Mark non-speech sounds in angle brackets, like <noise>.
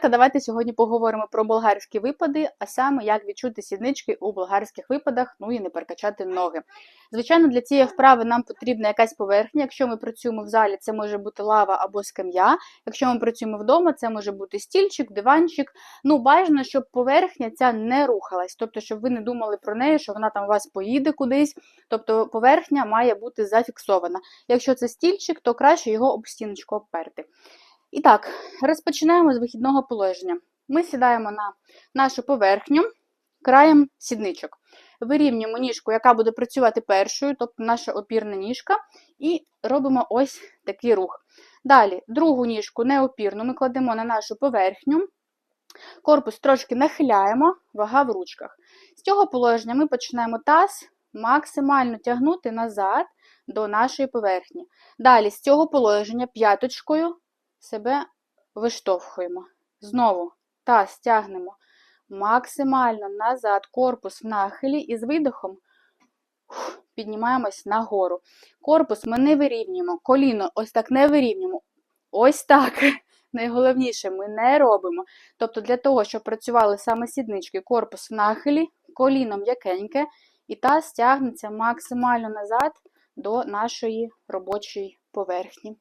Давайте сьогодні поговоримо про болгарські випади, а саме як відчути сіднички у болгарських випадах, ну і не перекачати ноги. Звичайно, для цієї вправи нам потрібна якась поверхня. Якщо ми працюємо в залі, це може бути лава або скам'я. Якщо ми працюємо вдома, це може бути стільчик, диванчик. Ну, бажано, щоб поверхня ця не рухалась, тобто, щоб ви не думали про неї, що вона там у вас поїде кудись. Тобто поверхня має бути зафіксована. Якщо це стільчик, то краще його об стіночку обперти. І так, розпочинаємо з вихідного положення. Ми сідаємо на нашу поверхню краєм сідничок. Вирівнюємо ніжку, яка буде працювати першою, тобто наша опірна ніжка, і робимо ось такий рух. Далі, другу ніжку неопірну ми кладемо на нашу поверхню, корпус трошки нахиляємо, вага в ручках. З цього положення ми починаємо таз максимально тягнути назад до нашої поверхні. Далі, з цього положення п'яточкою себе виштовхуємо. Знову таз тягнемо максимально назад, корпус в нахилі і з видихом піднімаємось нагору. Корпус ми не вирівнюємо, коліно ось так не вирівнюємо. Ось так. <laughs> Найголовніше ми не робимо. Тобто, для того, щоб працювали саме сіднички, корпус в нахилі, коліно м'якеньке, і таз тягнеться максимально назад до нашої робочої поверхні.